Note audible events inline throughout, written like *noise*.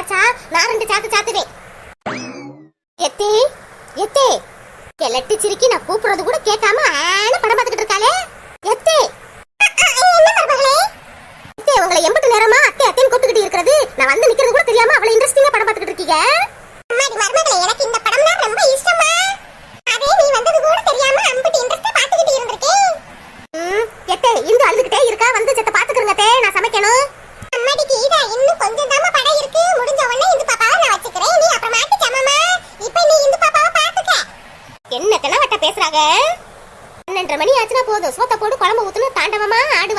மட்டும் நான் ரெண்டு சாத்து சாத்துவேன். எத்தே எத்தே. கிளட்டி சிரிக்கி நான் கூப்பிடுறது கூட கேட்காம ஆன படம் பார்த்துக்கிட்டு இருக்காளே. எத்தே. எத்தே உங்களை எம்பட்டு நேரமா அத்தை அத்தைன்னு கூப்பிட்டுக்கிட்டு இருக்கிறது. நான் வந்து நிக்கிறது கூட தெரியாம அவ்வளவு இன்ட்ரெஸ்டிங்கா படம் பார்த்துக்கிட்டு இருக்கீங்க. எனக்கு இந்த படம் ரொம்ப இஷ்டம்.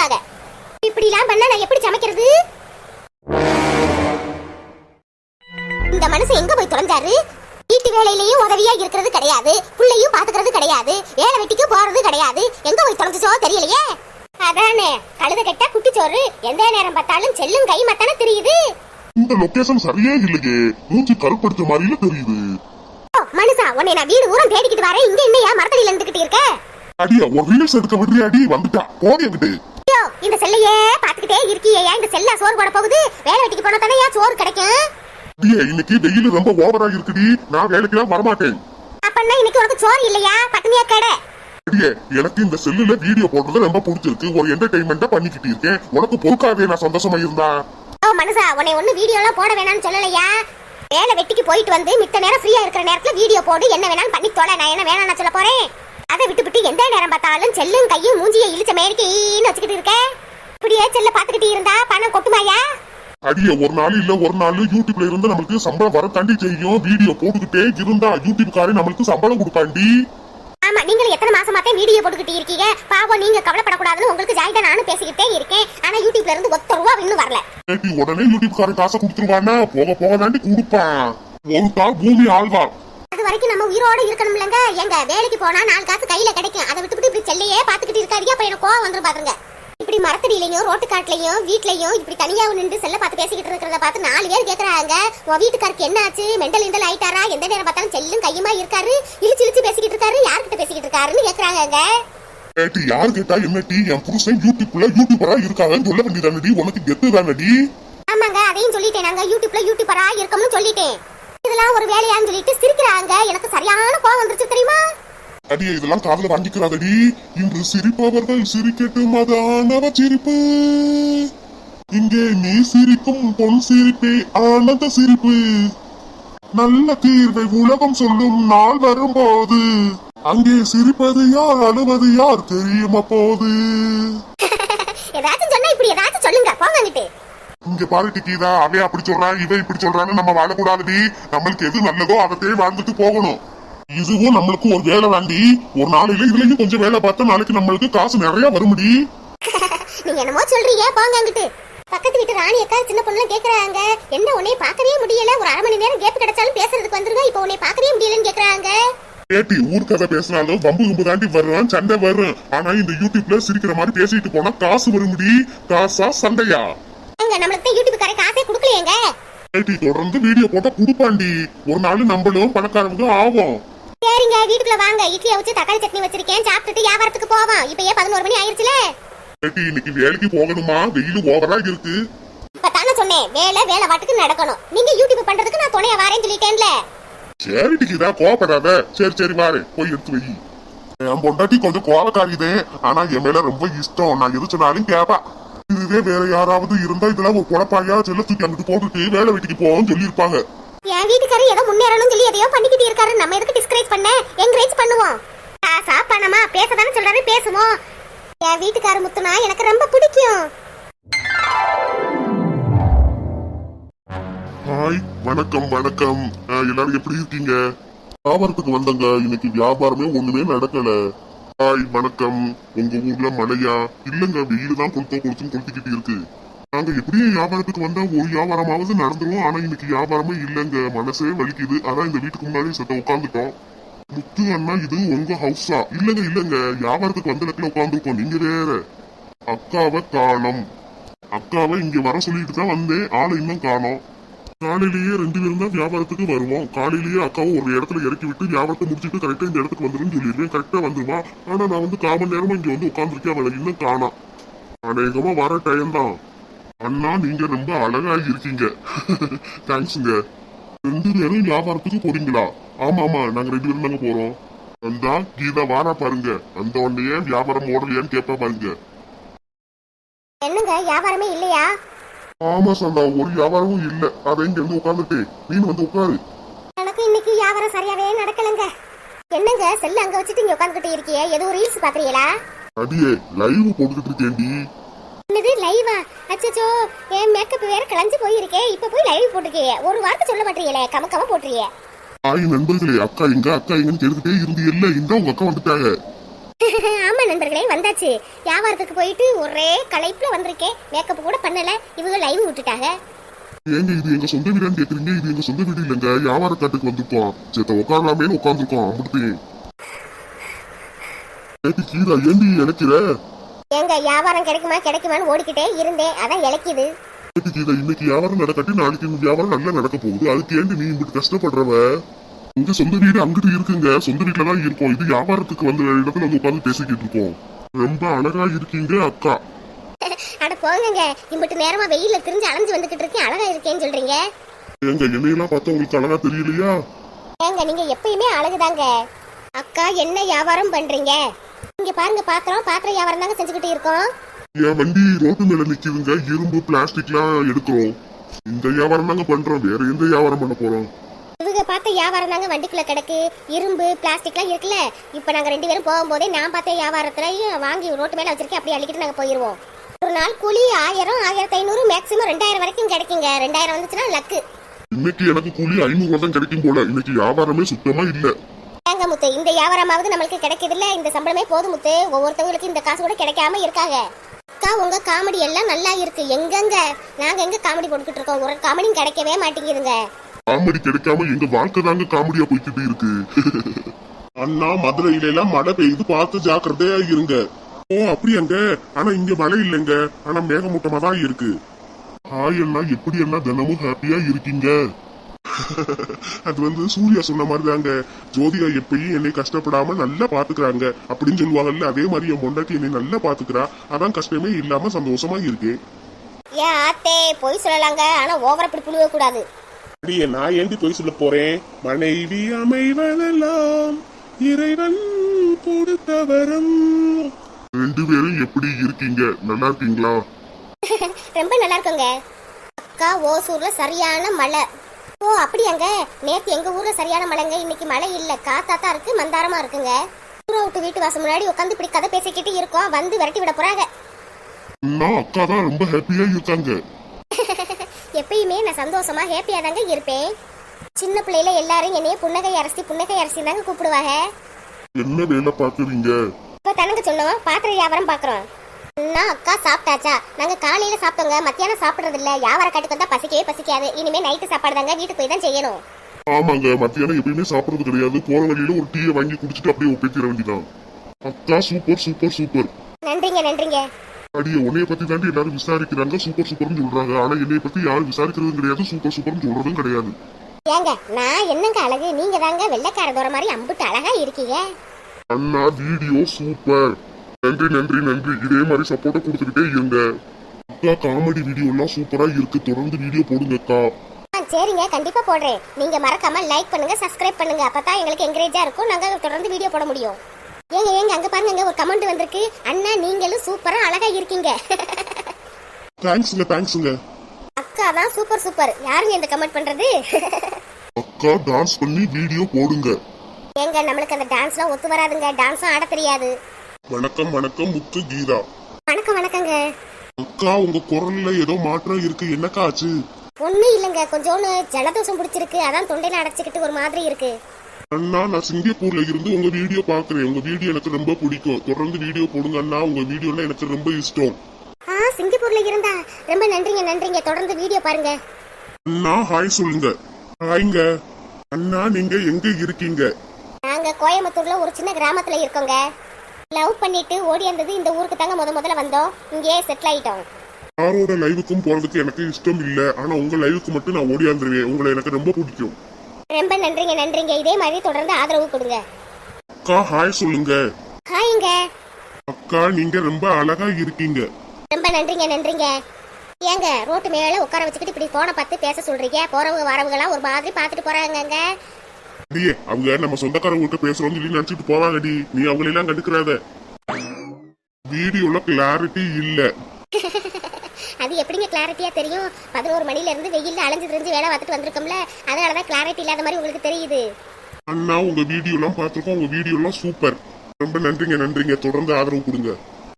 ஆடுவாங்க இப்படிலாம் பண்ணா நான் எப்படி சமைக்கிறது? இந்த மனுஷன் எங்க போய் தொலைஞ்சாரு? வீட்டு வேலையிலயும் உதவியா இருக்கிறது கிடையாது. புள்ளையும் பாத்துக்கிறது கிடையாது. வேலை வெட்டிக்கு போறது கிடையாது. எங்க போய் தொலைஞ்சோ தெரியலையே. அதானே கழுத கெட்டா குட்டிச்சோறு. எந்த நேரம் பார்த்தாலும் செல்லும் கை மத்தானே தெரியுது. இந்த லொகேஷன் சரியே இல்லையே. மூச்சு கருப்படுத்த மாதிரில தெரியுது. மனுஷா உன்னை நான் வீடு ஊரம் தேடிக்கிட்டு வரேன். இங்க என்னையா மரத்தடியில இருந்துகிட்டு இருக்க? அடியா ஒரு ரீல்ஸ் எடுக்க விடுறியாடி? வந்துட்டா. போடி என்கிட்ட. ஐயோ இந்த செல்லையே பாத்துக்கிட்டே இருக்கியே. இந்த செல்லா சோறு போட போகுது? வேலை வெட்டிக்கு போனா தானே சோறு கிடைக்கும்? இன்னைக்கு வெயில் ரொம்ப ஓவரா இருக்குடி. நான் வேலைக்கெல்லாம் வரமாட்டேன். அப்பன்னா இன்னைக்கு உனக்கு சோறு இல்லையா? பட்னியா கடை. எனக்கு இந்த செல்லுல வீடியோ போடுறது ரொம்ப பிடிச்சிருக்கு. ஒரு என்டர்டைன்மெண்டா பண்ணிக்கிட்டு இருக்கேன். உனக்கு பொறுக்காதே நான் சந்தோஷமா இருந்தா. ஓ மனுஷா உன்னை ஒண்ணு வீடியோ எல்லாம் போட வேணாம்னு சொல்லலையா? வேலை வெட்டிக்கு போயிட்டு வந்து மித்த நேரம் ஃப்ரீயா இருக்கிற நேரத்துல வீடியோ போடு. என்ன வேணாலும் பண்ணி தொலை. நான் என்ன வேணாம்னு சொல்ல போறேன்? அதை விட்டு விட்டு எந்த நேரம் பார்த்தாலும் செல்லும் கையும் மூஞ்சிய இழிச்ச மேடிக்கின்னு வச்சுக்கிட்டு இருக்க? இப்படியே செல்ல பாத்துக்கிட்டு இருந்தா பணம் கொட்டுமாயா அடியே ஒரு நாள் இல்ல ஒரு நாள் யூடியூப்ல இருந்து நம்மளுக்கு சம்பளம் வர தாண்டி செய்யும். வீடியோ போட்டுக்கிட்டே இருந்தா யூடியூப்காரன் நம்மளுக்கு சம்பளம் கொடுப்பாண்டி. ஆமா நீங்களும் எத்தனை மாசமாத்தே வீடியோ போட்டுக்கிட்டு இருக்கீங்க? பாவம் நீங்க கவலைப்படக்கூடாதுன்னு உங்களுக்கு ஜாயிட்டா நானும் பேசிக்கிட்டே இருக்கேன். ஆனா யூடியூப்ல இருந்து ஒத்த ரூபா இன்னும் வரல. உடனே யூடியூப்காரன் காசை கொடுத்துருவானா போக போக தாண்டி கொடுப்பான். ஒரு பூமி ஆழ்வான் அது வரைக்கும் நம்ம உயிரோட இருக்கணும்லங்க. எங்க வேலைக்கு போனா நாலு காசு கையில கிடைக்கும். அதை விட்டுவிட்டு இப்படி செல்லையே பாத்துக்கிட்டு இருக்காதீங்க. அப்ப எனக்கு கோவம் வந்துரும் பாருங்க இப்படி மரத்தடியிலையும் ரோட்டு காட்டுலயும் வீட்லயும் இப்படி தனியா நின்று செல்ல பார்த்து பேசிக்கிட்டு இருக்கிறத பார்த்து நாலு பேர் கேக்குறாங்க. உன் வீட்டுக்காருக்கு என்ன ஆச்சு? மெண்டல் இண்டல் ஆயிட்டாரா? எந்த நேரம் பார்த்தாலும் செல்லும் கையுமா இருக்காரு? இழிச்சு இழிச்சு பேசிக்கிட்டு இருக்காரு. யார்கிட்ட பேசிக்கிட்டு இருக்காருன்னு கேக்குறாங்க ஏட்டி யார் கேட்டா என்ன டி? என் புருஷன் யூடியூப்ல யூடியூபரா இருக்காங்கன்னு சொல்ல வேண்டியதானடி? உனக்கு கெத்து தானடி? ஆமாங்க அதையும் சொல்லிட்டேன். நாங்க யூடியூப்ல யூடியூபரா இருக்கோம்னு சொல்லிட்டேன். இதெல்லாம் ஒரு வேலையான்னு சொல்லிட்டு சிரிக்கிறாங்க. எனக்கு சரியான கோவம் வந்துருச்சு தெரியுமா? அடியே இதெல்லாம் காதுல வாங்கிக்கிறாதடி. இன்று சிரிப்பவர்கள் சிரிக்கட்டும் அதானவ சிரிப்பு. இங்கே நீ சிரிக்கும் பொன் சிரிப்பே ஆனந்த சிரிப்பு. நல்ல தீர்வை உலகம் சொல்லும் நாள் வரும்போது அங்கே சிரிப்பது யார் அழுவது யார் தெரியும் அப்போது *laughs* ஏதாச்சும் சொன்னா இப்படி ஏதாச்சும் சொல்லுங்க போங்க இங்க பாரு டிக்கிதா அவன் அப்படி சொல்றான் இவன் இப்படி சொல்றான்னு நம்ம வாழக்கூடாதுடி. நம்மளுக்கு எது நல்லதோ அதத்தையே வாழ்ந்துட்டு போகணும். இதுவும் நம்மளுக்கு ஒரு வேலை தாண்டி. ஒரு நாளையில இதுலயும் கொஞ்சம் வேலை பார்த்தா நாளைக்கு நம்மளுக்கு காசு நிறைய வரும்டி. *laughs* நீங்க என்னமோ சொல்றீங்க போங்க அங்கிட்டு. பக்கத்து வீட்டு ராணி அக்கா சின்ன பொண்ணு கேக்குறாங்க. என்ன உன்னை பார்க்கவே முடியல? ஒரு அரை மணி நேரம் கேப் கிடைச்சாலும் பேசுறதுக்கு வந்துருங்க. இப்போ உன்னை பார்க்கவே முடியலன்னு கேக்குறாங்க. பேட்டி ஊர் கதை பேசினாலும் வம்பு கும்பு தாண்டி வரும் சண்டை வரும் ஆனா இந்த யூடியூப்ல சிரிக்கிற மாதிரி பேசிட்டு போனா காசு வரும்டி. காசா சண்டையா? எங்க நம்மளுக்கு யூடியூப் காரை காசே கொடுக்கலையேங்க. பேட்டி தொடர்ந்து வீடியோ போட்டா குடுப்பாண்டி. ஒரு நாள் நம்மளும் பணக்காரங்க ஆகும் சரிங்க வீட்டுக்குள்ள வாங்க. இட்லியை வச்சு தக்காளி சட்னி வச்சிருக்கேன். சாப்பிட்டுட்டு வியாபாரத்துக்கு போவோம். இப்பயே பதினோரு மணி ஆயிருச்சுல. பேட்டி இன்னைக்கு வேலைக்கு போகணுமா? வெயில் ஓவரா இருக்கு. சொன்னேன். வேலை வேலை வாட்டுக்கு நடக்கணும். நீங்க யூடியூப் பண்றதுக்கு நான் துணையா வரேன்னு சொல்லிட்டேன்ல. சரிடி கீதா கோவப்படாத. சரி சரி மாறு போய் எடுத்து வை. என் பொண்டாட்டி கொஞ்சம் கோவக்காரிதே ஆனா என் மேல ரொம்ப இஷ்டம். நான் எது சொன்னாலும் கேப்பா. இதுவே வேற யாராவது இருந்தா இதெல்லாம் ஒரு குழப்பாயா செல்ல தூக்கி அங்கிட்டு போட்டுட்டு வேலை வெட்டிக்கு போவோம்னு சொல்லியிருப்பாங்க. என் வீட்டுக்காரர் ஏதோ முன்னேறணும்னு சொல்லி எதையோ பண்ணிக்கிட்டு இருக்காரு. நம்ம எதுக்கு டிஸ்கரேஜ் பண்ண? என்கரேஜ் பண்ணுவோம். காசா பணமா? பேசதானே சொல்றாரு பேசுவோம். என் வீட்டுக்காரர் முத்துனா எனக்கு ரொம்ப பிடிக்கும். ஹாய் வணக்கம் வணக்கம். எல்லாரும் எப்படி இருக்கீங்க? வியாபாரத்துக்கு வந்தங்க. இன்னைக்கு வியாபாரமே ஒண்ணுமே நடக்கல. ஹாய் வணக்கம். உங்க ஊர்ல மழையா? இல்லங்க வெயில் தான் கொளுத்தோ கொளுத்துன்னு கொளுத்திக்கிட்டு இருக்கு. நாங்க எப்படியும் வியாபாரத்துக்கு வந்தா ஒரு வியாபாரமாவது நடந்துரும். ஆனா இன்னைக்கு வியாபாரமே இல்லங்க. மனசே வலிக்குது. அதான் இந்த வீட்டுக்கு முன்னாடி சத்த உட்காந்துட்டோம் முத்து அண்ணா இது உங்க ஹவுஸா இல்லங்க இல்லங்க. வியாபாரத்துக்கு வந்த இடத்துல உட்காந்துருக்கோம் நீங்க வேற. அக்காவை காணோம். அக்காவை இங்க வர சொல்லிட்டு தான் வந்தேன். ஆளை இன்னும் காணோம். காலையிலேயே ரெண்டு பேரும் தான் வியாபாரத்துக்கு வருவோம். காலையிலேயே அக்காவும் ஒரு இடத்துல இறக்கி விட்டு வியாபாரத்தை முடிச்சுட்டு கரெக்டா இந்த இடத்துக்கு வந்துருன்னு சொல்லிடுவேன். கரெக்டா வந்துருவா. ஆனா நான் வந்து கால் மணி நேரமா இங்க வந்து உட்காந்துருக்கேன் அவளை இன்னும் காணா. அநேகமா வர டைம் தான். அண்ணா நீங்க ரொம்ப அழகா இருக்கீங்க. *laughs* தேங்க்ஸுங்க ரெண்டு பேரும் வியாபாரத்துக்கு போறீங்களா? ஆமா ஆமா. நாங்க ரெண்டு பேரும் தாங்க போறோம். வந்தா கீதா வாரா பாருங்க. அந்த உடனே வியாபாரம் ஓடலையான்னு கேப்பா பாருங்க. என்னங்க வியாபாரமே இல்லையா? ஆமா சந்தா ஒரு வியாபாரமும் இல்ல. அதை இங்க வந்து உட்காந்துட்டு நீ வந்து உட்காரு. எனக்கு இன்னைக்கு வியாபாரம் சரியாவே நடக்கலங்க. என்னங்க செல்ல அங்க வச்சுட்டு இங்க உட்காந்துக்கிட்டு இருக்கியே? எதுவும் ரீல்ஸ் பாக்குறீங்களா அடியே லைவ் போட்டுக்கிட்டு இருக்கேன்டி. என்னது லைவா அச்சச்சோ என் மேக்கப் வேற கலைஞ்சு போயிருக்கே. இப்ப போய் லைவ் போட்டுருக்கீங்க ஒரு வார்த்தை சொல்ல மாட்டீங்களே கமக்கமா போட்டுறியே ஆய் நண்பர்களே அக்கா எங்க அக்கா எங்கன்னு கேட்டுக்கிட்டே இருந்து இல்ல. இந்த உங்க அக்கா வந்துட்டாங்க. *laughs* ஆமா நண்பர்களே வந்தாச்சு. வியாபாரத்துக்கு போயிட்டு ஒரே களைப்புல வந்திருக்கேன். மேக்கப் கூட பண்ணல. இவங்க லைவ் விட்டுட்டாங்க. ஏங்க இது எங்க சொந்த வீடான்னு கேக்குறீங்க? இது எங்க சொந்த வீடு இல்லைங்க. வியாபார காட்டுக்கு வந்திருக்கோம். சேத்த உட்காரலாமேன்னு உட்காந்துருக்கோம் அப்படி ஏட்டி கீதா ஏண்டி இணைக்கிற? எங்க வியாபாரம் கிடைக்குமா கிடைக்குமான்னு ஓடிக்கிட்டே இருந்தேன். அதான் இழைக்குது. ஏட்டி கீதா இன்னைக்கு வியாபாரம் நடக்கட்டி நாளைக்கு வியாபாரம் நல்லா நடக்க போகுது. அதுக்கு ஏண்டி நீ இப்படி கஷ்டப்படுறவ? உங்க சொந்த வீடு அங்கிட்டு இருக்குங்க. சொந்த வீட்டுல தான் இருக்கோம். இது வியாபாரத்துக்கு வந்த இடத்துல வந்து உட்காந்து பேசிக்கிட்டு இருக்கோம். ரொம்ப அழகா இருக்கீங்க அக்கா. *laughs* அட போங்கங்க. இம்பிட்டு நேரமா வெயில்ல திரிஞ்சு அலைஞ்சு வந்துகிட்டு இருக்கேன். அழகா இருக்கேன்னு சொல்றீங்க. ஏங்க என்னையெல்லாம் பார்த்தா உங்களுக்கு அழகா தெரியலையா? ஏங்க நீங்க எப்பயுமே அழகுதாங்க. அக்கா என்ன வியாபாரம் பண்றீங்க? இங்க பாருங்க பாத்திரம். பாத்திரம் வியாபாரம் தாங்க செஞ்சுக்கிட்டு இருக்கோம். என் வண்டி ரோட்டு மேல நிக்குதுங்க. இரும்பு பிளாஸ்டிக்லாம் எடுக்கிறோம். இந்த வியாபாரம் தாங்க பண்றோம். வேற எந்த வியாபாரம் பண்ண போறோம்? இவங்க பார்த்த வியாபாரம் தாங்க வண்டிக்குள்ள கிடக்கு. இரும்பு பிளாஸ்டிக்லாம் இருக்குல்ல? இப்போ நாங்க ரெண்டு பேரும் போகும்போதே நான் பார்த்த வியாபாரத்துலயும் வாங்கி ரோட்டு மேல வச்சிருக்கேன். அப்படியே அள்ளிக்கிட்டு நாங்க போயிருவோம். ஒரு நாள் கூலி ஆயிரம் ஆயிரத்தி ஐநூறு மேக்ஸிமம் ரெண்டாயிரம் வரைக்கும் கிடைக்குங்க. ரெண்டாயிரம் வந்துச்சுன்னா லக்கு இன்னைக்கு எனக்கு கூலி ஐநூறு தான் கிடைக்கும் போல. இன்னைக்கு வியாபாரமே சுத்தமா இல்ல. ஏங்க முத்து இந்த வியாபாரமாவது நம்மளுக்கு கிடைக்குது இல்ல? இந்த சம்பளமே போதும் முத்து. ஒவ்வொருத்தவங்களுக்கு இந்த காசு கூட கிடைக்காம இருக்காங்க. அக்கா உங்க காமெடி எல்லாம் நல்லா இருக்கு. எங்கங்க? நாங்க எங்க காமெடி போட்டுக்கிட்டு இருக்கோம்? ஒரு காமெடியும் கிடைக்கவே மாட்டேங்குதுங்க. காமெடி கிடைக்காம எங்க வாழ்க்கை தாங்க காமெடியா போய்கிட்டு இருக்கு. அண்ணா மதுரையில எல்லாம் மழை பெய்யுது பார்த்து ஜாக்கிரதையா இருங்க. ஓ அப்படியாங்க. ஆனா இங்க மழை இல்லைங்க. ஆனா மேகமூட்டமா தான் இருக்கு. ஹாய் எப்படி அண்ணா தினமும் ஹாப்பியா இருக்கீங்க? அது வந்து சூர்யா சொன்ன மாதிரி தாங்க ஜோதிகா எப்பயும் என்னை கஷ்டப்படாம நல்லா பாத்துக்கிறாங்க அப்படின்னு சொல்லுவாங்கல்ல அதே மாதிரி என் பொண்டாட்டி என்னை நல்லா பாத்துக்கிறா அதான் கஷ்டமே இல்லாம சந்தோஷமா இருக்கேன் ஏன் ஆத்தே பொய் சொல்லலாங்க. ஆனா ஓவரா இப்படி புழுவ கூடாது அடியே நான் ஏண்டி போய் சொல்ல போறேன்? மனைவி அமைவதெல்லாம் இறைவன் கொடுத்த வரம் ரெண்டு பேரும் எப்படி இருக்கீங்க? நல்லா இருக்கீங்களா? *laughs* ரொம்ப நல்லா இருக்குங்க. அக்கா ஓசூர்ல சரியான மழை. ஓ அப்படியாங்க. நேத்து எங்க ஊர்ல சரியான மழைங்க. இன்னைக்கு மழை இல்ல. காத்தா தான் இருக்கு மந்தாரமா இருக்குங்க. ஊரை விட்டு வீட்டு வாசல் முன்னாடி உட்காந்து இப்படி கதை பேசிக்கிட்டு இருக்கோம். வந்து விரட்டி விட போறாங்க. அக்கா தான் ரொம்ப ஹாப்பியா இருக்காங்க. எப்பயுமே நான் சந்தோஷமா ஹேப்பியா தாங்க இருப்பேன். சின்ன பிள்ளையில எல்லாரும் என்னைய புன்னகை அரசி புன்னகை அரசி தாங்க கூப்பிடுவாங்க. என்ன வேலை பாக்குறீங்க இப்ப தனக்கு சொன்னோம் பாத்திர வியாபாரம் பாக்குறோம் அண்ணா அக்கா சாப்பிட்டாச்சா? நாங்க காலையில சாப்பிட்டோங்க மத்தியானம் சாப்பிடுறது இல்ல வியாபார காட்டுக்கு வந்தா பசிக்கவே பசிக்காது. இனிமே நைட்டு சாப்பாடு தாங்க வீட்டுக்கு போய் தான் செய்யணும். ஆமாங்க மத்தியானம் எப்பயுமே சாப்பிடுறது கிடையாது. போற வழியில ஒரு டீயை வாங்கி குடிச்சிட்டு அப்படியே ஒப்பேத்திட வேண்டியதான் அக்கா சூப்பர் சூப்பர் சூப்பர் நன்றிங்க நன்றிங்க. அடியே உன்னைய பத்தி தாண்டி எல்லாரும் விசாரிக்கிறாங்க சூப்பர் சூப்பர்னு சொல்றாங்க. ஆனா என்னைய பத்தி யாரும் விசாரிக்கிறதும் கிடையாது சூப்பர் சூப்பர்னு சொல்றதும் கிடையாது. ஏங்க நான் என்னங்க அழகு? நீங்க தாங்க வெள்ளைக்கார தோற மாதிரி அம்புட்டு அழகா இருக்கீங்க. அண்ணா வீடியோ சூப்பர் நன்றி நன்றி நன்றி. இதே மாதிரி சப்போர்ட்டை கொடுத்துக்கிட்டே இருங்க. அக்கா காமெடி வீடியோ எல்லாம் சூப்பரா இருக்கு. தொடர்ந்து வீடியோ போடுங்க அக்கா சரிங்க. கண்டிப்பா போடுறேன். நீங்க மறக்காம லைக் பண்ணுங்க சப்ஸ்கிரைப் பண்ணுங்க. அப்பதான் எங்களுக்கு என்கரேஜா இருக்கும். நாங்க தொடர்ந்து வீடியோ போட முடியும். ஏங்க ஏங்க அங்க பாருங்க ஒரு கமெண்ட் வந்திருக்கு. அண்ணா நீங்களும் சூப்பரா அழகா இருக்கீங்க. தேங்க்ஸுங்க தேங்க்ஸுங்க அக்கா தான் சூப்பர் சூப்பர் யாருங்க இந்த கமெண்ட் பண்றது? அக்கா டான்ஸ் பண்ணி வீடியோ போடுங்க. ஏங்க நம்மளுக்கு அந்த டான்ஸ்லாம் ஒத்து வராதுங்க. டான்ஸும் ஆட தெரியாது. வணக்கம் வணக்கம் முத்து கீதா. வணக்கம் வணக்கங்க. அக்கா உங்க குரல்ல ஏதோ மாற்றம் இருக்கு. என்னக்கா ஆச்சு? ஒண்ணும் இல்லைங்க. கொஞ்சோன்னு ஜலதோஷம் பிடிச்சிருக்கு. அதான் தொண்டையில அடைச்சிக்கிட்டு ஒரு மாதிரி இருக்கு. அண்ணா நான் சிங்கப்பூர்ல இருந்து உங்க வீடியோ பாக்குறேன் உங்க வீடியோ எனக்கு ரொம்ப பிடிக்கும். தொடர்ந்து வீடியோ போடுங்க அண்ணா. உங்க வீடியோல எனக்கு ரொம்ப இஷ்டம். ஆ சிங்கப்பூர்ல இருந்தா ரொம்ப நன்றிங்க நன்றிங்க. தொடர்ந்து வீடியோ பாருங்க. அண்ணா ஹாய் சொல்லுங்க. ஹாய்ங்க அண்ணா நீங்க எங்க இருக்கீங்க? நாங்க கோயம்புத்தூர்ல ஒரு சின்ன கிராமத்துல இருக்கோங்க. லவ் பண்ணிட்டு ஓடி வந்தது இந்த ஊருக்கு தாங்க முத முதல்ல வந்தோம். இங்கேயே செட்டில் ஆயிட்டோம். யாரோட லைவுக்கும் போறதுக்கு எனக்கு இஷ்டம் இல்ல. ஆனா உங்க லைவுக்கு மட்டும் நான் ஓடியாந்துருவேன் உங்களை எனக்கு ரொம்ப பிடிக்கும். ரொம்ப நன்றிங்க நன்றிங்க. இதே மாதிரி தொடர்ந்து ஆதரவு கொடுங்க. அக்கா ஹாய் சொல்லுங்க. ஹாய்ங்க. அக்கா நீங்க ரொம்ப அழகா இருக்கீங்க. ரொம்ப நன்றிங்க நன்றிங்க. ஏங்க ரோட்டு மேல உட்கார வச்சுக்கிட்டு இப்படி போனை பார்த்து பேச சொல்றீங்க? போறவங்க வரவங்கலாம் ஒரு மாதிரி பார்த்துட்டு போறாங்கங்க. அடியே அவங்க நம்ம சொந்தக்காரவங்ககிட்ட பேசுறோம்னு சொல்லி நினைச்சிட்டு போவாங்கடி. நீ அவங்களெல்லாம் கண்டுக்கிறாத. வீடியோல கிளாரிட்டி இல்ல. *laughs* அது எப்படிங்க கிளாரிட்டியா தெரியும்? பதினோரு மணில இருந்து வெயில்ல அலைஞ்சு தெரிஞ்சு வேலை பார்த்துட்டு வந்திருக்கோம்ல அதனாலதான் கிளாரிட்டி இல்லாத மாதிரி உங்களுக்கு தெரியுது. அண்ணா உங்க வீடியோ எல்லாம் பார்த்திருக்கோம். உங்க வீடியோ எல்லாம் சூப்பர். ரொம்ப நன்றிங்க நன்றிங்க. தொடர்ந்து ஆதரவு கொடுங்க.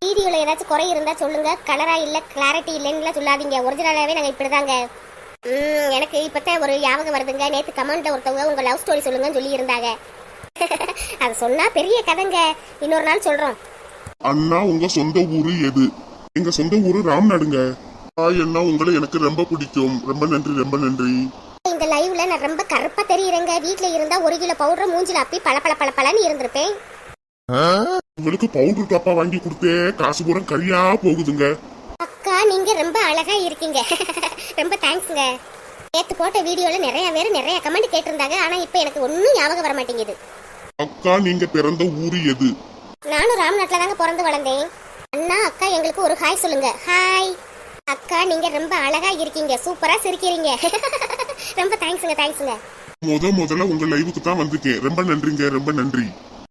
வீடியோல ஏதாச்சும் குறை இருந்தா சொல்லுங்க. கலரா இல்ல கிளாரிட்டி இல்லைன்னு சொல்லாதீங்க. ஒரிஜினலாவே நாங்க இப்படிதாங்க. ம், எனக்கு இப்பதான் ஒரு ஞாபகம் வருதுங்க. நேத்து கமெண்ட்ல ஒருத்தவங்க உங்க லவ் ஸ்டோரி சொல்லுங்கன்னு சொல்லி இருந்தாங்க *laughs* அது சொன்னா பெரிய கதைங்க. இன்னொரு நாள் சொல்றோம். அண்ணா உங்க சொந்த ஊரு எது? எங்க சொந்த ஊரு ராம்நாடுங்க. ஹாய் அண்ணா உங்களை எனக்கு ரொம்ப பிடிக்கும். ரொம்ப நன்றி ரொம்ப நன்றி. இந்த லைவ்ல நான் ரொம்ப கருப்பா தெரியுறேங்க. வீட்ல இருந்தா ஒரு கிலோ பவுடர் மூஞ்சில அப்பி பல பல பல பலன்னு இருந்திருப்பேன். உங்களுக்கு பவுடர் டப்பா வாங்கி கொடுத்தே காசு பூரா கரியா போகுதுங்க. அக்கா நீங்க ரொம்ப அழகா இருக்கீங்க. *laughs* ரொம்ப தேங்க்ஸ்ங்க நேத்து போட்ட வீடியோல நிறைய பேர் நிறைய கமெண்ட் கேட்டிருந்தாங்க. ஆனா இப்ப எனக்கு ஒன்னும் ஞாபகம் வர மாட்டேங்குது. அக்கா நீங்க பிறந்த ஊரு எது? நானும் ராம்நாட்ல தாங்க பிறந்து வளர்ந்தேன். அண்ணா அக்கா எங்களுக்கு ஒரு ஹாய் சொல்லுங்க. ஹாய் அக்கா நீங்க ரொம்ப அழகா இருக்கீங்க. சூப்பரா சிரிக்கிறீங்க. *laughs* ரொம்ப தேங்க்ஸுங்க தேங்க்ஸுங்க முத முதல்ல உங்க லைவுக்கு தான் வந்திருக்கேன். ரொம்ப நன்றிங்க ரொம்ப நன்றி.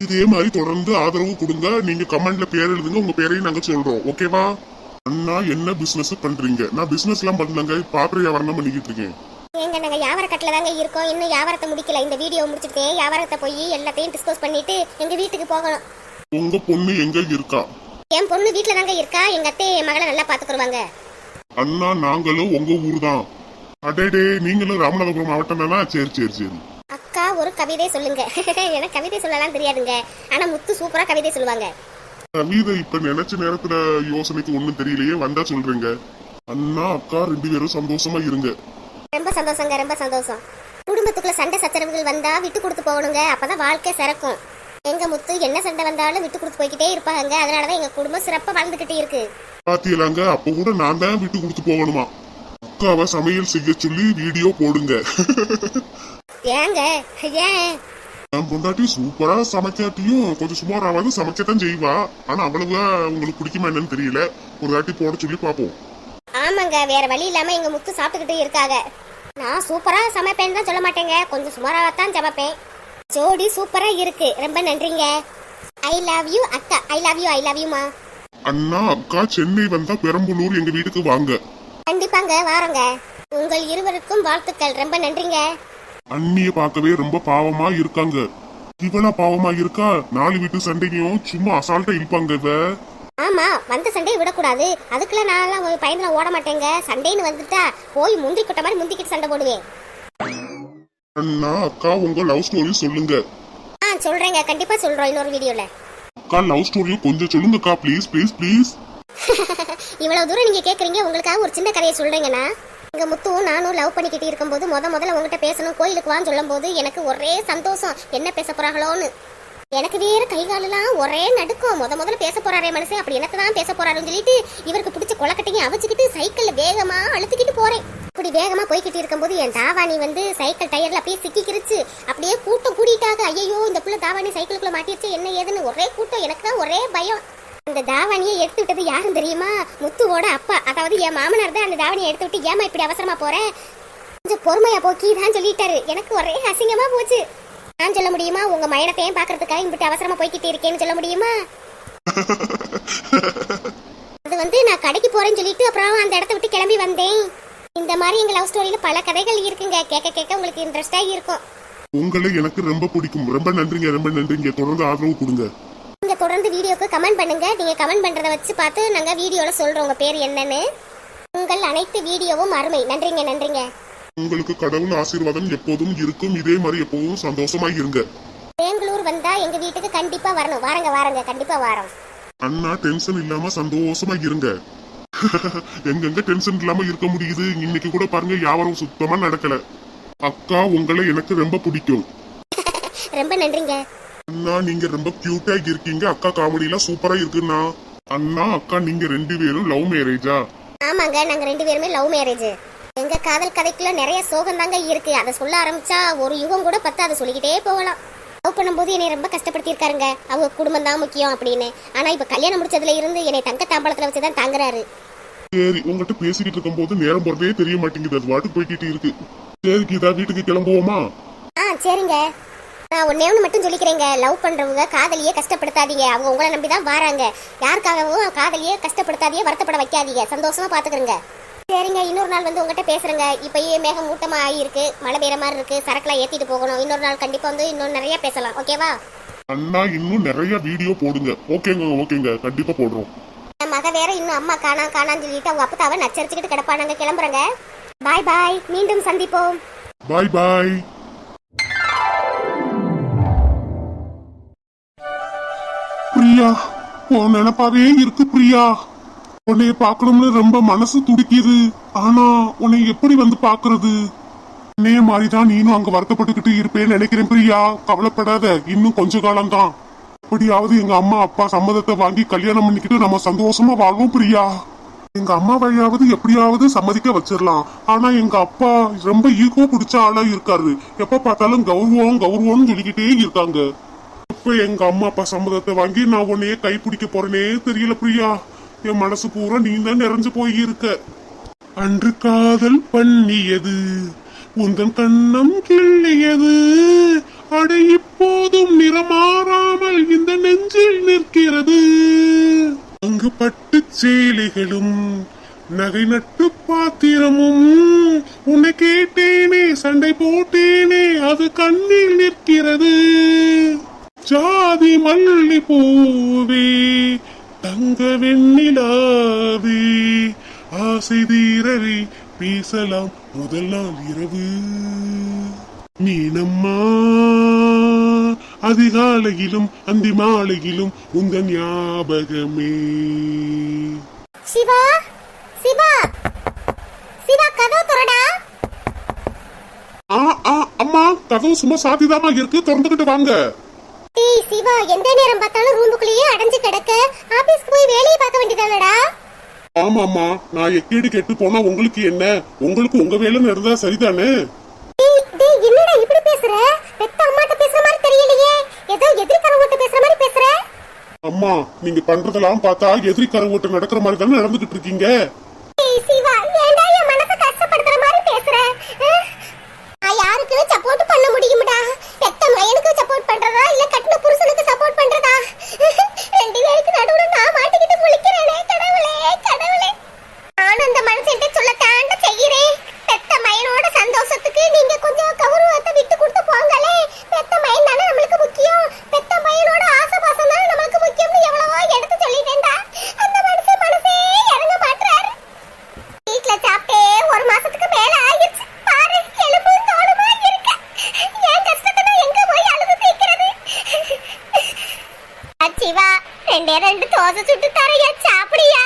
இதே மாதிரி தொடர்ந்து ஆதரவு கொடுங்க. நீங்க கமெண்ட்ல பேர் எழுதுங்க உங்க பேரையும் நாங்க சொல்றோம். ஓகேவா அண்ணா என்ன பிசினஸ் பண்றீங்க? நான் பிசினஸ் எல்லாம் பண்ணலங்க. பாத்திர வியாபாரம் பண்ணிக்கிட்டு இருக்கேன். ஏங்க நாங்க வியாபார கட்டில தாங்க இருக்கோம். இன்னும் வியாபாரத்தை முடிக்கல. இந்த வீடியோ முடிச்சுட்டு வியாபாரத்தை போய் எல்லாத்தையும் டிஸ்கஸ் பண்ணிட்டு எங்க வீட்டுக்கு போகணும். உங்க பொண்ணு எங்க இருக்கா? என் பொண்ணு வீட்டுல தாங்க இருக்கா. எங்க அத்தை மகளை நல்லா பாத்துக்குருவாங்க அண்ணா நாங்களும் உங்க ஊர் தான் அடேடே நீங்களும் ராமநாதபுரம் மாவட்டம் தானா சரி சரி சரி. அக்கா ஒரு கவிதை சொல்லுங்க. *laughs* எனக்கு கவிதை சொல்லலாம் தெரியாதுங்க. ஆனா முத்து சூப்பரா கவிதை சொல்லுவாங்க. கவிதை இப்ப நினைச்ச நேரத்துல யோசனைக்கு ஒண்ணும் தெரியலையே வந்தா சொல்றீங்க. அண்ணா அக்கா ரெண்டு பேரும் சந்தோஷமா இருங்க. ரொம்ப சந்தோஷங்க ரொம்ப சந்தோஷம். குடும்பத்துக்குள்ள சண்டை சச்சரவுகள் வந்தா விட்டு கொடுத்து போகணுங்க. அப்பதான் வாழ்க்கை சிறக்கும். எங்க முத்து என்ன சண்டை வந்தாலும் விட்டு கொடுத்து போய்கிட்டே இருப்பாங்க. அதனாலதான் எங்க குடும்பம் சிறப்பா வாழ்ந்துகிட்டு இருக்கு. பாத்தியலாங்க அப்ப கூட நான் தான் விட்டு கொடுத்து போகணுமா? அக்காவை சமையல் செய்ய சொல்லி வீடியோ போடுங்க. ஏங்க ஏன்? என் பொண்டாட்டி சூப்பரா சமைக்காட்டியும் கொஞ்சம் சுமாராவது சமைக்கத்தான் செய்வா. ஆனா அவ்வளவா உங்களுக்கு பிடிக்குமா என்னன்னு தெரியல. ஒரு தாட்டி போட சொல்லி பாப்போம். ஆமாங்க வேற வழி இல்லாம எங்க முத்து சாப்பிட்டுக்கிட்டு இருக்காங்க நான் சூப்பரா சமைப்பேன்னு தான் சொல்ல மாட்டேங்க. கொஞ்சம் சுமாராக தான் சமைப்பேன். ஜோடி சூப்பரா இருக்கு. ரொம்ப நன்றிங்க. ஐ லவ் யூ அக்கா. I love you I love யூமா அண்ணா அக்கா சென்னை வந்தா பெரம்பலூர் எங்க வீட்டுக்கு வாங்க. கண்டிப்பாங்க வாரோங்க. உங்கள் இருவருக்கும் வாழ்த்துக்கள். ரொம்ப நன்றிங்க. அண்ணிய பார்க்கவே ரொம்ப பாவமா இருக்காங்க. இவளா பாவமா இருக்கா? நாலு வீட்டு சண்டையும் சும்மா அசால்ட்டா இருப்பாங்க இவ. ஆமா வந்த சண்டையை விடக்கூடாது. அதுக்குள்ள ஒரு பயந்துல ஓட மாட்டேங்க. சண்டைன்னு வந்துட்டா போய் முந்தி கொட்ட மாதிரி முந்திக்கிட்டு சண்டை போடுவேன். அண்ணா அக்கா உங்க லவ் ஸ்டோரி சொல்லுங்க. ஆ சொல்றேங்க. கண்டிப்பா சொல்றோம் இன்னொரு வீடியோல. அக்கா லவ் ஸ்டோரியும் கொஞ்சம் சொல்லுங்கக்கா ப்ளீஸ் ப்ளீஸ் ப்ளீஸ் இவ்வளவு தூரம் நீங்க கேக்குறீங்க உங்களுக்காக ஒரு சின்ன கதையை சொல்றேங்கண்ணா. இங்க முத்துவும் நானும் லவ் பண்ணிக்கிட்டு இருக்கும்போது முத முதல்ல உங்ககிட்ட பேசணும் கோயிலுக்கு வான்னு சொல்லும் போது எனக்கு ஒரே சந்தோஷம். என்ன பேச போறாங்களோன்னு. எனக்கு வேற கை காலெல்லாம் ஒரே நடுக்கம். முத முதல்ல பேச போறாரே மனுஷன். அப்படி எனக்கு தான் பேச போறாருன்னு சொல்லிட்டு இவருக்கு பிடிச்ச கொலக்கட்டையும் அவிச்சுக்கிட்டு சைக்கிள்ல வேகமா அழுத்திக்கிட்டு போறேன். இப்படி வேகமா போய்கிட்டு இருக்கும்போது என் தாவாணி வந்து சைக்கிள் டயர்ல அப்படியே சிக்கிக்கிருச்சு. அப்படியே கூட்டம் கூட்டிட்டாங்க ஐயோ இந்த புள்ள தாவாணி சைக்கிளுக்குள்ள மாட்டிருச்சு என்ன ஏதுன்னு ஒரே கூட்டம். எனக்கு தான் ஒரே பயம். அந்த தாவணியை எடுத்து விட்டது யாரும் தெரியுமா? முத்துவோட அப்பா. அதாவது என் மாமனார் தான் அந்த தாவணியை எடுத்து விட்டு ஏமா இப்படி அவசரமா போறேன் கொஞ்சம் பொறுமையா போக்கிதான் சொல்லிட்டாரு. எனக்கு ஒரே அசிங்கமா போச்சு. நான் சொல்ல முடியுமா? உங்க மயனத்தையும் பாக்குறதுக்காக இப்படி அவசரமா போய்கிட்டு இருக்கேன்னு சொல்ல முடியுமா? அது வந்து நான் கடைக்கு போறேன்னு சொல்லிட்டு அப்புறம் அந்த இடத்த விட்டு கிளம்பி வந்தேன். இந்த மாதிரி எங்க லவ் ஸ்டோரியில பல கதைகள் இருக்குங்க. கேட்க கேட்க உங்களுக்கு இன்ட்ரெஸ்டா இருக்கும். உங்களை எனக்கு ரொம்ப பிடிக்கும். ரொம்ப நன்றிங்க ரொம்ப நன்றிங்க. தொடர்ந்து ஆதரவு கொடுங்க. நீங்க தொடர்ந்து வீடியோக்கு கமெண்ட் பண்ணுங்க. நீங்க கமெண்ட் பண்றத வச்சு பார்த்து நாங்க வீடியோல சொல்றோம். உங்க பேர் என்னன்னு. உங்கள் அனைத்து வீடியோவும் அருமை. நன்றிங்க நன்றிங்க. உங்களுக்கு கடவுள் ஆசீர்வாதம் எப்போதும் இருக்கும். இதே மாதிரி எப்போதும் சந்தோஷமா இருங்க. பெங்களூர் வந்தா எங்க வீட்டுக்கு கண்டிப்பா வரணும். வாரங்க வாரங்க. கண்டிப்பா வாரம். அண்ணா டென்ஷன் இல்லாம சந்தோஷமா இருங்க. *laughs* எங்கெங்க டென்ஷன் இல்லாம இருக்க முடியுது? இன்னைக்கு கூட பாருங்க வியாபாரம் சுத்தமா நடக்கல. அக்கா உங்களை எனக்கு ரொம்ப பிடிக்கும். *laughs* ரொம்ப நன்றிங்க. அண்ணா நீங்க ரொம்ப கியூட்டா இருக்கீங்க. அக்கா காமெடி எல்லாம் சூப்பரா இருக்குண்ணா. அண்ணா அக்கா நீங்க ரெண்டு பேரும் லவ் மேரேஜா ஆமாங்க நாங்க ரெண்டு பேருமே லவ் மேரேஜ் எங்க காதல் கதைக்குள்ள நிறைய சோகம் தாங்க இருக்கு. அதை சொல்ல ஆரம்பிச்சா ஒரு யுகம் கூட பத்து அதை சொல்லிக்கிட்டே போகலாம். லவ் பண்ணும்போது என்னை ரொம்ப கஷ்டப்படுத்தியிருக்காருங்க. அவங்க குடும்பம் தான் முக்கியம் அப்படின்னு. ஆனா இப்ப கல்யாணம் முடிச்சதுல இருந்து என்னை தங்க தாம்பளத்துல வச்சுதான் தாங்குறாரு. சரி உங்ககிட்ட பேசிக்கிட்டு இருக்கும்போது நேரம் போறதே தெரிய மாட்டேங்குது. அது வாட்டுக்கு போய்கிட்டு இருக்கு. சரி கீதா வீட்டுக்கு கிளம்புவோமா? ஆ சரிங்க. நான் ஒன்னே ஒன்று மட்டும் சொல்லிக்கிறேங்க. லவ் பண்றவங்க காதலியே கஷ்டப்படுத்தாதீங்க. அவங்க உங்களை நம்பி தான் வராங்க. யாருக்காகவும் காதலியே கஷ்டப்படுத்தாதீங்க வருத்தப்பட வைக்காதீங்க. சந்தோஷமா பாத்துக்கிறங்க. சரிங்க இன்னொரு நாள் வந்து உங்ககிட்ட பேசுறேங்க. இப்பயே மேகம் மூட்டமா ஆகியிருக்கு மழை பெய்யற மாதிரி இருக்கு சரக்குலாம் ஏத்திட்டு போகணும். இன்னொரு நாள் கண்டிப்பா வந்து இன்னும் நிறைய பேசலாம். ஓகேவா? அண்ணா இன்னும் நிறைய வீடியோ போடுங்க. ஓகேங்க ஓகேங்க. கண்டிப்பா போடுறோம். என் மக வேற இன்னும் அம்மா காணா காணான்னு சொல்லிட்டு அவங்க அப்பத்தாவை நச்சரிச்சுக்கிட்டு கிடப்பானாங்க. கிளம்புறேங்க. பாய் பாய் மீண்டும் சந்திப்போம். பாய் பாய் பிரியா உன் நினப்பாவே இருக்கு பிரியா. உன்னைய பார்க்கணும்னு ரொம்ப மனசு துடிக்குது. ஆனா உன்னை எப்படி வந்து பாக்குறது என்னைய மாதிரிதான் நீனும் அங்க வருத்தப்பட்டுக்கிட்டு இருப்பேன்னு நினைக்கிறேன் பிரியா. கவலைப்படாத இன்னும் கொஞ்ச காலம்தான். எப்படியாவது எங்க அம்மா அப்பா சம்மதத்தை வாங்கி கல்யாணம் பண்ணிக்கிட்டு நம்ம சந்தோஷமா வாழ்வோம் பிரியா. எங்க அம்மா வழியாவது எப்படியாவது சம்மதிக்க வச்சிடலாம் ஆனா எங்க அப்பா ரொம்ப ஈகோ பிடிச்ச ஆளா இருக்காரு. எப்ப பார்த்தாலும் கௌரவம் கௌரவம்னு சொல்லிக்கிட்டே இருக்காங்க. இப்ப எங்க அம்மா அப்பா சம்மதத்தை வாங்கி நான் உன்னையே கை பிடிக்க போறேனே தெரியல பிரியா. என் மனசு பூரா நீ தான் நிறைஞ்சு போயிருக்க. அன்று காதல் பண்ணியது உந்தன் கண்ணம் கிள்ளியது. அடை இப்போதும் நிறமாறாமல் இந்த நெஞ்சில் நிற்கிறது. அங்கு பட்டு சேலைகளும் நகை நட்டு பாத்திரமும். உன்னை கேட்டேனே சண்டை போட்டேனே அது கண்ணில் நிற்கிறது. ஜாதி மல்லி பூவே தங்க வெண்ணிலாவே ஆசை தீரவே பேசலாம் முதல் நாள் இரவு. மீனம்மா அதிகாலையிலும் அந்தி மாலையிலும் உந்த ஞாபகமே. சிவா சிவா சிவா கதவு திறடா. ஆ ஆ அம்மா கதவு சும்மா சாத்திதாமா இருக்கு? திறந்துகிட்டு வாங்க. டேய் சிவா எந்த நேரம் பார்த்தாலும் ரூமுக்குள்ளேயே அடைஞ்சு கிடக்க? ஆபீஸ்க்கு போய் வேலையை பார்க்க வேண்டியதானடா? ஆமாம்மா நான் எக்கேடு கெட்டு போனா உங்களுக்கு என்ன? உங்களுக்கு உங்க வேலை இருந்தா சரிதானே? டேய் என்னடா இப்படி பேசுற? பெத்த அம்மாட்ட பேசுற மாதிரி தெரியலையே. ஏதோ எதிர்க்கறவங்கிட்ட பேசுற மாதிரி பேசுற? அம்மா நீங்க பண்றதெல்லாம் பார்த்தா எதிரி கரவோட்டு நடக்கிற மாதிரி தானே நடந்துகிட்டு இருக்கீங்க டேய் சிவா ஏன்டா என் மனசை கஷ்டப்படுத்துற மாதிரி பேசுற அஹ்? நான் யாருக்குமே சப்போர்ட் பண்ண முடியும்டா பெத்த மயனுக்கு சப்போர்ட் பண்றதா இல்ல கட்டின புருஷனுக்கு சப்போர்ட் பண்றதா ரெண்டு பேருக்கு நடுவுல நான் மாட்டிக்கிட்டு முழிக்கிறேனே கடவுளே கடவுளே நானும் அந்த மனுஷன்ட்ட சொல்ல தாண்ட செய்கிறேன் பெத்த மயனோட சந்தோஷத்துக்கு நீங்க கொஞ்சம் கௌரவத்தை விட்டு கொடுத்து போங்களே பெத்த மயன் தானே நம்மளுக்கு முக்கியம் பெத்த மயனோட ஆசை பாசம் தானே நம்மளுக்கு முக்கியம்னு எவ்வளவோ எடுத்து சொல்லிட்டேன்டா அந்த மனுஷன் மனசே இறங்க மாட்டாரு வீட்ல சாப்பிட்டே ஒரு மாசத்துக்கு மேல ஆயிடுச்சு பாரு எலும்பு தோலுமா இருக்க என் கஷ்டத்தை நான் எங்க போய் அழுது தீக்கிறது சிவா ரெண்டே ரெண்டு தோசை சுட்டு தரையா சாப்பிடியா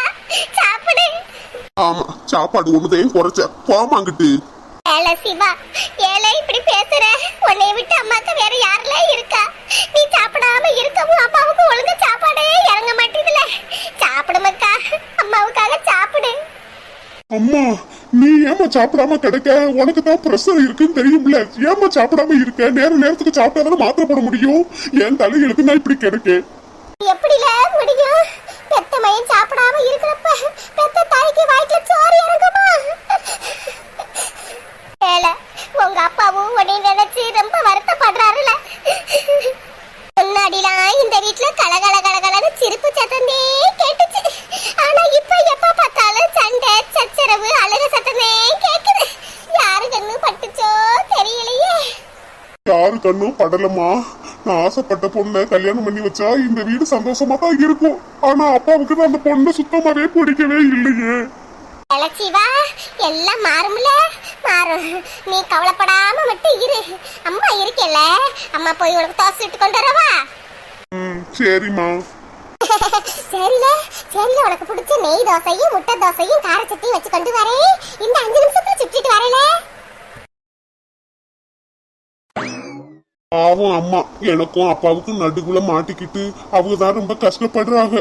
சாப்பிடு ஆமா சாப்பாடு ஒண்ணுதையும் குறைச்ச. போமாங்கிட்டு ஏல சிவா ஏல இப்படி பேசுற? உன்னை விட்டு அம்மாக்கு வேற யாரெல்லாம் இருக்கா? நீ சாப்பிடாம இருக்கவும் அப்பாவுக்கு ஒழுங்கா சாப்பாடே இறங்க மாட்டேதுல சாப்பிடுமக்கா அம்மாவுக்காக சாப்பிடு. அம்மா நீ ஏமா சாப்பிடாம கிடக்க? உனக்கு தான் பிரஷர் இருக்குன்னு தெரியும்ல. ஏமா சாப்பிடாம இருக்க? நேர நேரத்துக்கு சாப்பிட்டாதானே மாத்திரை போட முடியும்? என் தலையெழுத்து நான் இப்படி கிடக்கேன் எப்படில முடியும்? பெத்த மயன் சாப்பிடாம இருக்கிறப்ப பெத்த தாய்க்கு வயிற்றுல சோறு இறங்குமா? ஏல உங்க அப்பாவும் உன்னை நினைச்சு ரொம்ப வருத்தப்படுறாருல. முன்னாடிலாம் இந்த வீட்டுல கலகல கலகலன்னு சிரிப்பு சத்தமே கேட்டுச்சு. ஆனா இப்ப எப்ப பார்த்தாலும் சண்டை சச்சரவு அழுக சத்தமே கேக்குது. யாரு கண்ணு பட்டுச்சோ தெரியலையே. யாரு கண்ணும் படலமா நான் ஆசைப்பட்ட பொண்ணை கல்யாணம் பண்ணி வச்சா இந்த வீடு சந்தோஷமா தான் இருக்கும். ஆனா அப்பாவுக்கு தான் அந்த பொண்ணை சுத்தமாவே பிடிக்கவே இல்லையே. அலட்சிவா எல்லாம் மாறும்ல? மாறும். நீ கவலைப்படாம மட்டும் இரு. அம்மா இருக்கேல்ல. அம்மா போய் உனக்கு தோசை சுட்டு கொண்டு வரவா? ம் சரிம்மா. *laughs* சரில சரில. உனக்கு பிடிச்ச நெய் தோசையும் முட்டை தோசையும் கார சட்னியும் வச்சு கொண்டு வரேன் இந்த அஞ்சு நிமிஷத்துல சுட்டிட்டு வரல. பாவம் அம்மா. எனக்கும் அப்பாவுக்கும் நடுக்குள்ள மாட்டிக்கிட்டு அவங்க தான் ரொம்ப கஷ்டப்படுறாங்க.